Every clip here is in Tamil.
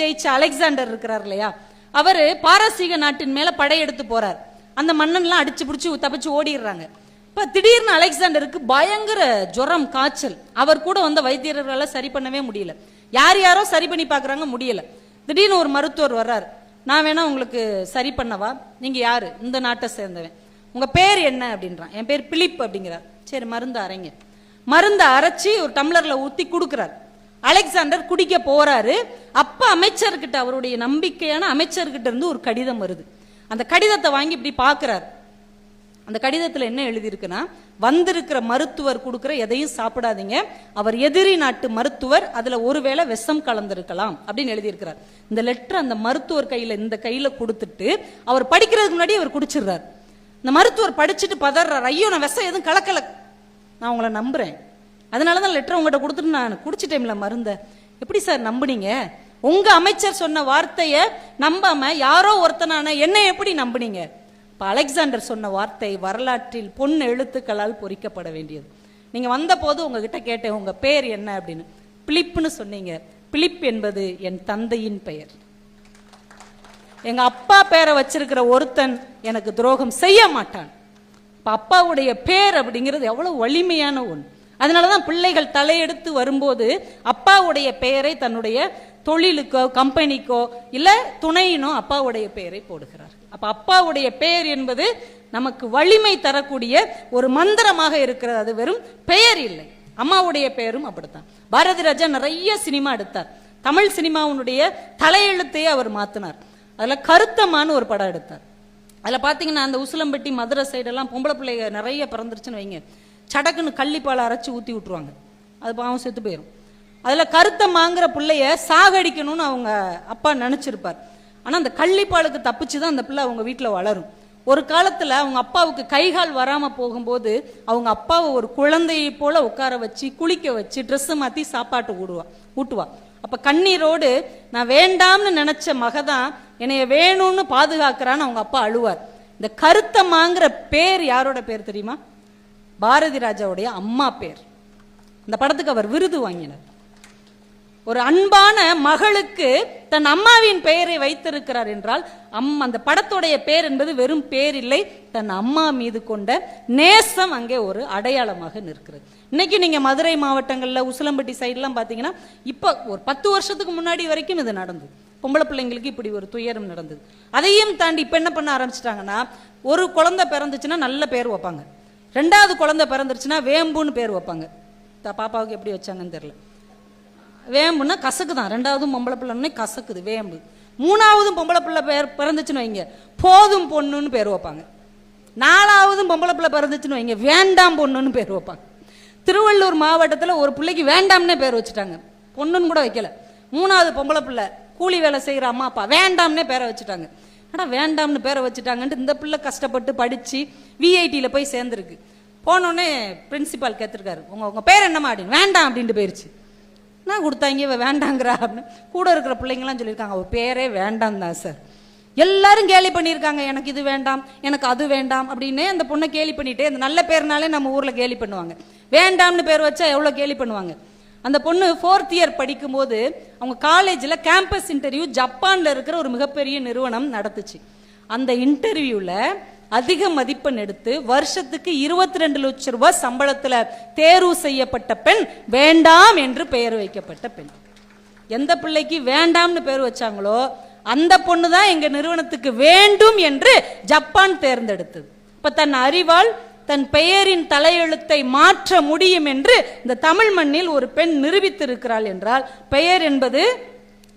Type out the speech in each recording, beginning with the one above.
ஜெயிச்ச அலெக்சாண்டர் இருக்கிறார் இல்லையா? அவர் பாரசீக நாட்டின் மேலே படையெடுத்து போறார். அந்த மன்னன்லாம் அடிச்சு பிடிச்சி தப்பிச்சு ஓடிடுறாங்க. இப்போ திடீர்னு அலெக்சாண்டருக்கு பயங்கர ஜுரம் காய்ச்சல். அவர் கூட வந்த வைத்தியர்களால் சரி பண்ணவே முடியல. யார் யாரோ சரி பண்ணி பார்க்குறாங்க முடியல. திடீர்னு ஒரு மருத்துவர் வர்றார். நான் வேணா உங்களுக்கு சரி பண்ணவா? நீங்கள் யாரு? இந்த நாட்டை சேர்ந்தவன். உங்க பேர் என்ன? அப்படின்றான். என் பேர் பிலிப் அப்படிங்கிறார். சரி மருந்து அரைங்க. மருந்து அரைச்சி ஒரு டம்ளர்ல ஊற்றி கொடுக்குறார். அலெக்சாண்டர் குடிக்க போகிறாரு அப்போ அமைச்சர்கிட்ட அவருடைய நம்பிக்கையான அமைச்சர்கிட்ட இருந்து ஒரு கடிதம் வருது. அந்த கடிதத்தை வாங்கி இப்படி பார்க்குறாரு அந்த கடிதத்தில் என்ன எழுதியிருக்குன்னா வந்திருக்கிற மருத்துவர் கொடுக்குற எதையும் சாப்பிடாதீங்க. அவர் எதிரி நாட்டு மருத்துவர். அதில் ஒருவேளை விஷம் கலந்திருக்கலாம். அப்படின்னு எழுதியிருக்கிறார். இந்த லெட்டர் அந்த மருத்துவர் கையில் இந்த கையில் கொடுத்துட்டு அவர் படிக்கிறதுக்கு முன்னாடி அவர் குடிச்சிடுறார். இந்த மருத்துவர் படிச்சுட்டு பதறார். ஐயோ நான் விஷம் எதுவும் கலக்கல. நான் உங்களை நம்புறேன். அதனால தான் லெட்டர் உங்கள்கிட்ட கொடுத்துட்டு நான் குடிச்சிட்டேன்ல மருந்தை. எப்படி சார் நம்புனீங்க? உங்க அமைச்சர் சொன்ன வார்த்தையை நம்பாம யாரோ ஒருத்தனான என்ன எப்படி நம்புனீங்க? இப்போ அலெக்சாண்டர் சொன்ன வார்த்தை வரலாற்றில் பொன் எழுத்துக்களால் பொறிக்கப்பட வேண்டியது. நீங்க வந்த போது உங்ககிட்ட கேட்டேன் உங்க பேர் என்ன? அப்படின்னு. பிலிப்னு சொன்னீங்க. பிலிப் என்பது என் தந்தையின் பெயர். எங்க அப்பா பேரை வச்சிருக்கிற ஒருத்தன் எனக்கு துரோகம் செய்ய மாட்டான். இப்போ அப்பாவுடைய பேர் அப்படிங்கிறது எவ்வளவு வலிமையான ஒன்று அதனாலதான் பிள்ளைகள் தலையெடுத்து வரும்போது அப்பாவுடைய பெயரை தன்னுடைய தொழிலுக்கோ கம்பெனிக்கோ இல்லை துணையினோ அப்பாவுடைய பெயரை போடுகிறார் அப்போ அப்பாவுடைய பெயர் என்பது நமக்கு வலிமை தரக்கூடிய ஒரு மந்திரமாக இருக்கிறது. அது வெறும் பெயர் இல்லை. அம்மாவுடைய பெயரும் அப்படித்தான். பாரதி ராஜா நிறைய சினிமா எடுத்தார். தமிழ் சினிமாவுடைய தலையெழுத்தையே அவர் மாத்தினார். அதில் கருத்தமான்னு ஒரு படம் எடுத்தார். அதில் பார்த்தீங்கன்னா அந்த உசிலம்பட்டி மதுரை சைடெல்லாம் பொம்பளை பிள்ளைங்க நிறைய பிறந்துருச்சுன்னு வைங்க. சடக்குன்னு கள்ளிப்பாலை அரைச்சி ஊற்றி விட்டுருவாங்க. அது பாவம் செத்து போயிடும் அதில் கருத்தை மாங்குற பிள்ளைய சாகடிக்கணும்னு அவங்க அப்பா நினச்சிருப்பார். ஆனால் அந்த கள்ளிப்பாலுக்கு தப்பிச்சு தான் அந்த பிள்ளை அவங்க வீட்டில் வளரும். ஒரு காலத்தில் அவங்க அப்பாவுக்கு கைகால் வராமல் போகும்போது அவங்க அப்பாவை ஒரு குழந்தையை போல் உட்கார வச்சு குளிக்க வச்சு ட்ரெஸ்ஸை மாற்றி சாப்பாட்டு ஊடுவா ஊட்டுவா. அப்போ கண்ணீரோடு நான் வேண்டாம்னு நினைச்ச மகதான் என்னைய வேணும்னு பாதுகாக்கிறான்னு அவங்க அப்பா அழுவார். இந்த கருத்தம்மாங்கிற பேர் யாரோட பேர் தெரியுமா? பாரதி ராஜாவுடைய அம்மா பேர். இந்த படத்துக்கு அவர் விருது வாங்கினார். ஒரு அன்பான மகளுக்கு தன் அம்மாவின் பெயரை வைத்திருக்கிறார் என்றால் அம் அந்த படத்துடைய பேர் என்பது வெறும் பேர் இல்லை தன் அம்மா மீது கொண்ட நேசம் அங்கே ஒரு அடையாளமாக நிற்கிறது. இன்னைக்கு நீங்க மதுரை மாவட்டங்களில் உசிலம்பட்டி சைடுலாம் பார்த்தீங்கன்னா இப்போ ஒரு பத்து வருஷத்துக்கு முன்னாடி வரைக்கும் இது நடந்தது. பொம்பளை பிள்ளைங்களுக்கு இப்படி ஒரு துயரம் நடந்தது. அதையும் தாண்டி இப்போ என்ன பண்ண ஆரம்பிச்சிட்டாங்கன்னா ஒரு குழந்தை பிறந்துச்சுன்னா நல்ல பேர் வைப்பாங்க. ரெண்டாவது குழந்தை பிறந்துருச்சுன்னா வேம்புன்னு பேர் வைப்பாங்க. பாப்பாவுக்கு எப்படி வச்சாங்கன்னு தெரியல. வேம்புன்னா கசக்கு தான் ரெண்டாவதும் பொம்பளை பிள்ளைன்னே கசக்குது வேம்பு. மூணாவதும் பொம்பளை பிள்ளை பேர் பிறந்துச்சுன்னு வைங்க. போதும் பொண்ணுன்னு பேர் வைப்பாங்க. நாலாவதும் பொம்பளை பிள்ளை பிறந்துச்சுன்னு வைங்க. வேண்டாம் பொண்ணுன்னு பேர் வைப்பாங்க. திருவள்ளூர் மாவட்டத்தில் ஒரு பிள்ளைக்கு வேண்டாம்னே பேர் வச்சுட்டாங்க. பொண்ணுன்னு கூட வைக்கல. மூணாவது பொம்பளை பிள்ளை கூலி வேலை செய்கிற அம்மா அப்பா வேண்டாம்னே பேரை வச்சுட்டாங்க. ஆனால் வேண்டாம்னு பேரை வச்சுட்டாங்கன்ட்டு இந்த பிள்ளை கஷ்டப்பட்டு படித்து விஐடியில் போய் சேர்ந்துருக்கு. போனோடனே பிரின்சிபால் கேத்திருக்காரு உங்கள் உங்கள் பேர் என்னம்மா? அப்படின்னு. வேண்டாம் அப்படின்ட்டு போயிடுச்சு நான் கொடுத்தாங்க இவ வேண்டாங்கிறா அப்படின்னு. கூட இருக்கிற பிள்ளைங்களாம் சொல்லியிருக்காங்க அவள் பேரே வேண்டாம் தான் சார் எல்லாரும் கேலி பண்ணியிருக்காங்க எனக்கு இது வேண்டாம் எனக்கு அது வேண்டாம் அப்படின்னு அந்த பொண்ணை கேலி பண்ணிட்டு அந்த நல்ல பேர்னாலே நம்ம ஊரில் கேலி பண்ணுவாங்க. வேண்டாம்னு பேர் வச்சா எவ்வளோ கேலி பண்ணுவாங்க? அந்த பொண்ணு ஃபோர்த் இயர் படிக்கும்போது அவங்க காலேஜில் கேம்பஸ் இன்டர்வியூ ஜப்பானில் இருக்கிற ஒரு மிகப்பெரிய நிறுவனம் நடத்துச்சு. அந்த இன்டர்வியூவில் அதிக மதிப்பெண் எடுத்து வருஷத்துக்கு இருபத்தி ரெண்டு லட்சம் ரூபாய் சம்பளத்தில் தேர்வு செய்யப்பட்ட பெண் வேண்டாம் என்று பெயர் வைக்கப்பட்ட பெண். எந்த பிள்ளைக்கு வேண்டாம்னு பேர் வச்சாங்களோ அந்த பொண்ணு தான் எங்கள் நிறுவனத்துக்கு வேண்டும் என்று ஜப்பான் தேர்ந்தெடுத்தது. இப்போ தன் அறிவால் தன் பெயரின் தலையெழுத்தை மாற்ற முடியும் என்று இந்த தமிழ் மண்ணில் ஒரு பெண் நிரூபித்திருக்கிறாள் என்றால் பெயர் என்பது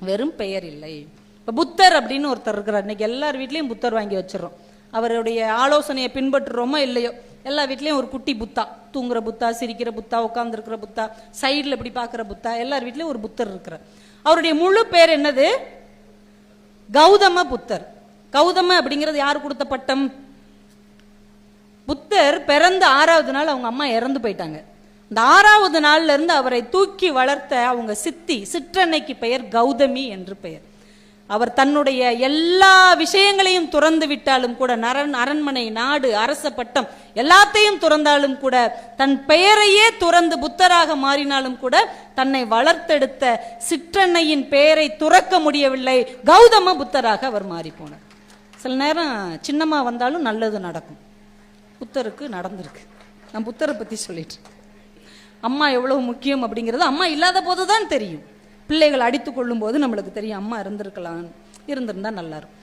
வெறும் பெயர் இல்லை. இப்போ புத்தர் அப்படின்னு ஒருத்தர் இருக்கிறார். இன்னைக்கு எல்லார் வீட்லேயும் புத்தர் வாங்கி வச்சிடறோம். அவருடைய ஆலோசனையை பின்பற்றுறோமோ இல்லையோ எல்லா வீட்லேயும் ஒரு குட்டி புத்தா தூங்குற புத்தா சிரிக்கிற புத்தா உட்காந்துருக்கிற புத்தா சைடுல இப்படி பார்க்குற புத்தா எல்லார் வீட்லயும் ஒரு புத்தர் இருக்கிறார். அவருடைய முழு பேர் என்னது? கௌதம புத்தர். கௌதம அப்படிங்கிறது யார் கொடுத்த பட்டம்? புத்தர் பிறந்த ஆறாவது நாள் அவங்க அம்மா இறந்து போயிட்டாங்க. இந்த ஆறாவது நாள்ல இருந்து அவரை தூக்கி வளர்த்த அவங்க சித்தி சிற்றன்னைக்கு பெயர் கௌதமி என்று பெயர். அவர் தன்னுடைய எல்லா விஷயங்களையும் துறந்து விட்டாலும் கூட நரன் அரண்மனை நாடு அரச பட்டம் எல்லாத்தையும் துறந்தாலும் கூட தன் பெயரையே துறந்து புத்தராக மாறினாலும் கூட தன்னை வளர்த்தெடுத்த சிற்றன்னையின் பெயரை துறக்க முடியவில்லை. கௌதம புத்தராக அவர் மாறி போனார் சில நேரம் சின்னம்மா வந்தாலும் நல்லது நடக்கும். புத்தருக்கு நடந்திருக்கு. நான் புத்தரை பத்தி சொல்லிட்டு அம்மா எவ்வளவு முக்கியம் அப்படிங்கிறது அம்மா இல்லாத போது தான் தெரியும். பிள்ளைகள் அடித்து கொள்ளும் போது நம்மளுக்கு தெரியும் அம்மா இருந்திருக்கலாம் இருந்திருந்தால் நல்லாயிருக்கும்